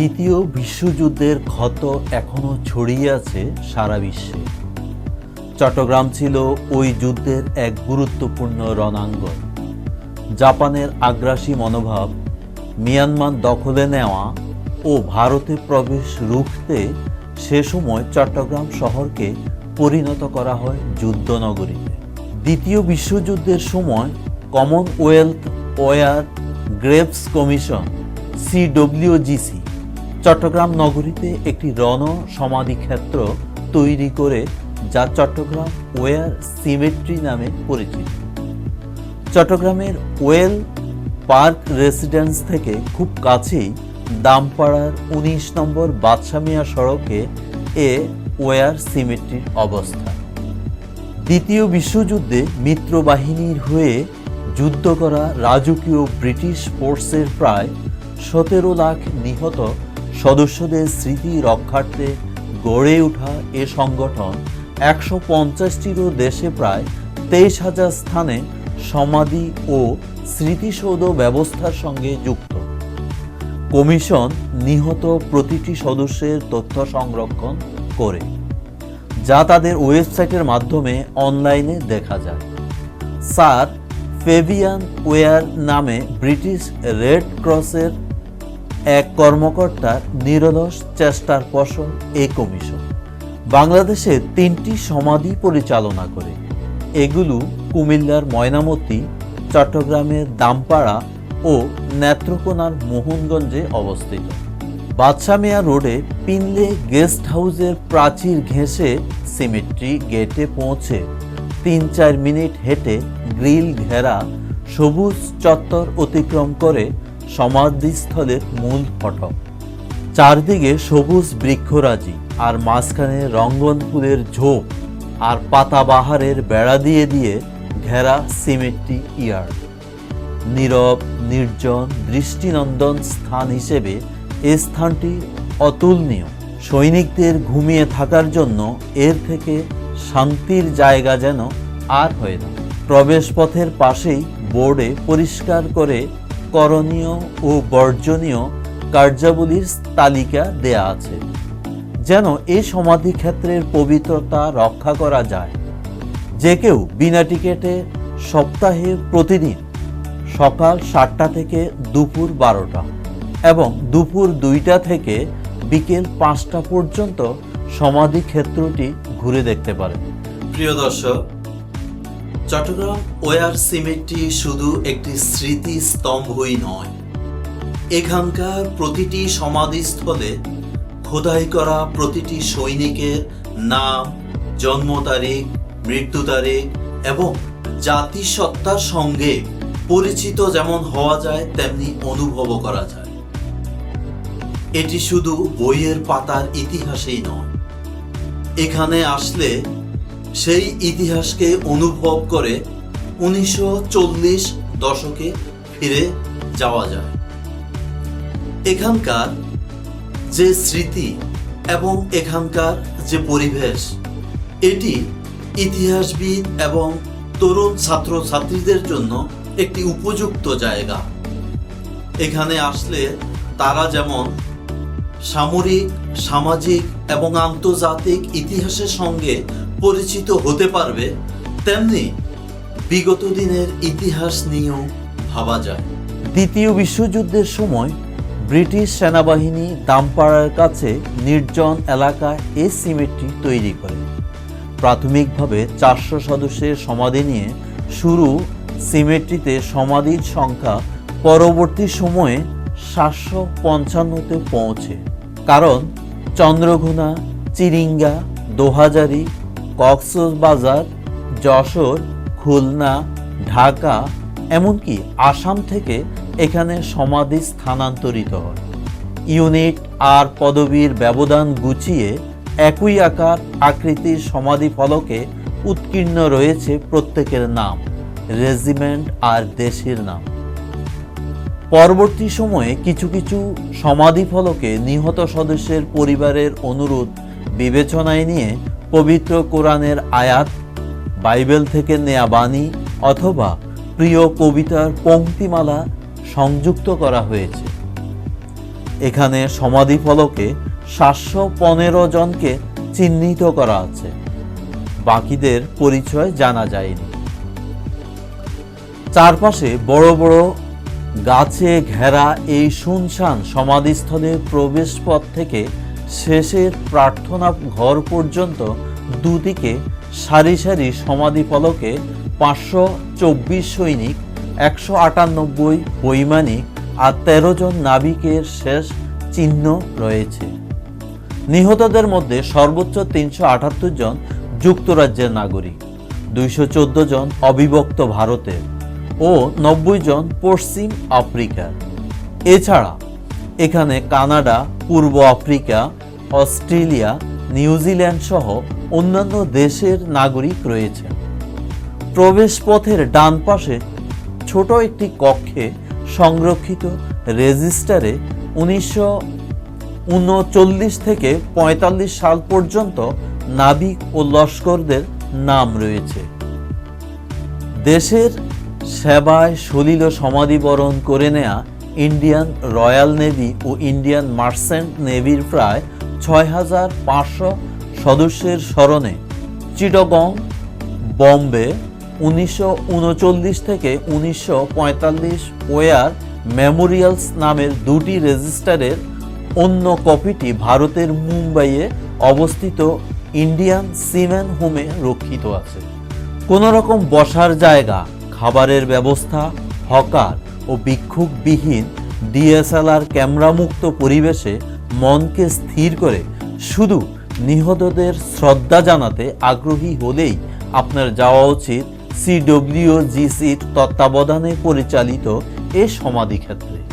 দ্বিতীয় বিশ্বযুদ্ধের ক্ষত এখনও ছড়িয়ে আছে সারা বিশ্বে। চট্টগ্রাম ছিল ওই যুদ্ধের এক গুরুত্বপূর্ণ রণাঙ্গন। জাপানের আগ্রাসী মনোভাব, মিয়ানমার দখলে নেওয়া ও ভারতে প্রবেশ রুখতে সে সময় চট্টগ্রাম শহরকে পরিণত করা হয় যুদ্ধনগরীতে। দ্বিতীয় বিশ্বযুদ্ধের সময় Commonwealth War Graves Commission CWGC Chittagong নগরীতে একটি রণ সমাধিক্ষেত্র তৈরি করে যা চট্টগ্রাম ওয়ার সিমেট্রি নামে পরিচিত। চট্টগ্রামের ওয়েল পার্ক রেসিডেন্স থেকে খুব কাছেই দামপাড়ার উনিশ নম্বর বাদশামিয়া সড়কে এ ওয়ার সিমেট্রির অবস্থা। দ্বিতীয় বিশ্বযুদ্ধে মিত্রবাহিনীর হয়ে যুদ্ধ করা রাজকীয় ব্রিটিশ ফোর্সের প্রায় সতেরো লাখ নিহত সদস্যদের স্মৃতি রক্ষার্থে গড়ে ওঠা এ সংগঠন একশো পঞ্চাশটিরও দেশে প্রায় তেইশ হাজার স্থানে সমাধি ও স্মৃতিসৌধ ব্যবস্থার সঙ্গে যুক্ত। কমিশন নিহত প্রতিটি সদস্যের তথ্য সংরক্ষণ করে, যা তাদের ওয়েবসাইটের মাধ্যমে অনলাইনে দেখা যায়। স্যার ফেভিয়ান ওয়ার নামে ব্রিটিশ রেড ক্রসের এক কর্মকর্তার নিরলস চেষ্টার ফসল এই কমিশন। বাংলাদেশে তিনটি সমাধি পরিচালনা করে। এগুলো কুমিল্লার ময়নামতি, চট্টগ্রামের দামপাড়া ও নেত্রকোনার মোহনগঞ্জে অবস্থিত। বাদশামিয়া রোডে পিনলে গেস্ট হাউসের প্রাচীর ঘেঁষে সিমেট্রি গেটে পৌঁছে তিন চার মিনিট হেঁটে গ্রিল ঘেরা সবুজ চত্বর অতিক্রম করে সমাধিস্থলের মূল ফটক। চারদিকে সবুজ বৃক্ষরাজি আর মাঝখানে রঙ্গন ফুলের ঝোপ আর পাতাবাহারের বেড়া দিয়ে দিয়ে ঘেরা সিমেট্রি ইয়ার্ড নীরব, নির্জন, দৃষ্টিনন্দন স্থান হিসেবে এ স্থানটি অতুলনীয়। সৈনিকদের ঘুমিয়ে থাকার জন্য এর থেকে শান্তির জায়গা যেন আর হয় না। প্রবেশপথের পাশেই বোর্ডে পরিষ্কার করে করণীয় ও বর্জনীয় কার্যাবলীর তালিকা দেয়া আছে, যেন এই সমাধিক্ষেত্রের পবিত্রতা রক্ষা করা যায়। যে কেউ বিনা টিকেটে সপ্তাহে প্রতিদিন সকাল সাতটা থেকে দুপুর বারোটা এবং দুপুর দুইটা থেকে বিকেল পাঁচটা পর্যন্ত সমাধি ক্ষেত্রটি ঘুরে দেখতে পারেন। প্রিয় দর্শক চট্টগ্রাম ওয়ার সিমেন্টটি শুধু একটি স্মৃতি স্তম্ভই নয়। এখানকার প্রতিটি সমাধিস্থলে খোদাই করা প্রতিটি সৈনিকের নাম, জন্ম তারিখ, মৃত্যু তারিখ এবং জাতিসত্তার সঙ্গে পরিচিত যেমন হওয়া যায়, তেমনি অনুভবও করা যায়। এটি শুধু বইয়ের পাতার ইতিহাসেই নয়। এখানে আসলে সেই ইতিহাসকে অনুভব করে উনিশশো চল্লিশ দশকে ফিরে যাওয়া যায়। এখানকার যে স্মৃতি এবং এখানকার যে পরিবেশ, এটি ইতিহাসবিদ এবং তরুণ ছাত্র ছাত্রীদের জন্য একটি উপযুক্ত জায়গা। এখানে আসলে তারা যেমন সামরিক, সামাজিক এবং আন্তর্জাতিক ইতিহাসের সঙ্গে পরিচিত হতে পারবে, তেমনি বিগত দিনের ইতিহাস নিয়েও ভাবা যায়। দ্বিতীয় বিশ্বযুদ্ধের সময় ব্রিটিশ সেনাবাহিনী দামপাড়ার কাছে নির্জন এলাকায় এই সিমেট্রি তৈরি করে। প্রাথমিকভাবে চারশো সদস্যের সমাধি নিয়ে শুরু সিমেট্রিতে সমাধির সংখ্যা পরবর্তী সময়ে সাতশো পঞ্চান্নতে পৌঁছে। কারণ চন্দ্রঘোনা, চিরিঙ্গা, দোহাজারি কক্সবাজার যশোর, খুলনা, ঢাকা, এমনকি আসাম থেকে এখানে সমাধি স্থানান্তরিত হয়। ইউনিট আর পদবীর ব্যবধান গুছিয়ে একই আকার আকৃতির সমাধি ফলকে উৎকীর্ণ রয়েছে প্রত্যেকের নাম, রেজিমেন্ট আর দেশের নাম। পরবর্তী সময়ে কিছু কিছু সমাধি ফলকে নিহত সদস্যের পরিবারের অনুরোধ বিবেচনায় নিয়ে পবিত্র কোরআনের আয়াত, বাইবেল থেকে নেয়া বাণী অথবা প্রিয় কবিতার পংক্তিমালা সংযুক্ত করা হয়েছে। এখানে সমাধিফলকে সাতশো পনেরো জনকে চিহ্নিত করা আছে। বাকিদের পরিচয় জানা যায়নি। চারপাশে বড় বড় গাছে ঘেরা এই শুনশান সমাধিস্থলে প্রবেশ পথ থেকে শেষের প্রার্থনা ঘর পর্যন্ত দুদিকে সারি সারি সমাধি ফলকে পাঁচশো চব্বিশ সৈনিক, একশো আটানব্বই বৈমানিক আর তেরো জন নাবিকের শেষ চিহ্ন রয়েছে। নিহতদের মধ্যে সর্বোচ্চ তিনশো আটাত্তর জন যুক্তরাজ্যের নাগরিক, দুইশো চোদ্দ জন অবিভক্ত ভারতের ও নব্বই জন পশ্চিম আফ্রিকার। এছাড়া এখানে কানাডা, পূর্ব আফ্রিকা অস্ট্রেলিয়া নিউজিল্যান্ড সহ অন্যান্য দেশের নাগরিক রয়েছেন প্রবেশপথের ডান পাশে ছোট একটি কক্ষে সংরক্ষিত রেজিস্টারে উনিশশো উনচল্লিশ থেকে পঁয়তাল্লিশ সাল পর্যন্ত নাবিক ও লস্করদের নাম রয়েছে। দেশের সেবায় সলিল সমাধিবরণ করে নেয়া ইন্ডিয়ান রয়্যাল নেভি ও ইন্ডিয়ান মার্সেন্ট নেভির প্রায় ছয় হাজার পাঁচশো সদস্যের স্মরণে চিটগং, বম্বে, উনিশশো উনচল্লিশ থেকে উনিশশো পঁয়তাল্লিশ ওয়ার মেমোরিয়ালস নামের দুটি রেজিস্টারের অন্য কপিটি ভারতের মুম্বাইয়ে অবস্থিত ইন্ডিয়ান সিমেন হোমে রক্ষিত আছে। কোনো রকম বসার জায়গা, খাবারের ব্যবস্থা, হকার ও বিক্ষোভবিহীন ডিএসএলআর ক্যামেরামুক্ত পরিবেশে মনকে স্থির করে শুধু নিহতদের শ্রদ্ধা জানাতে আগ্রহী হলেই আপনার যাওয়া উচিত সিডব্লিউজিসির তত্ত্বাবধানে পরিচালিত এ সমাধিক্ষেত্রে।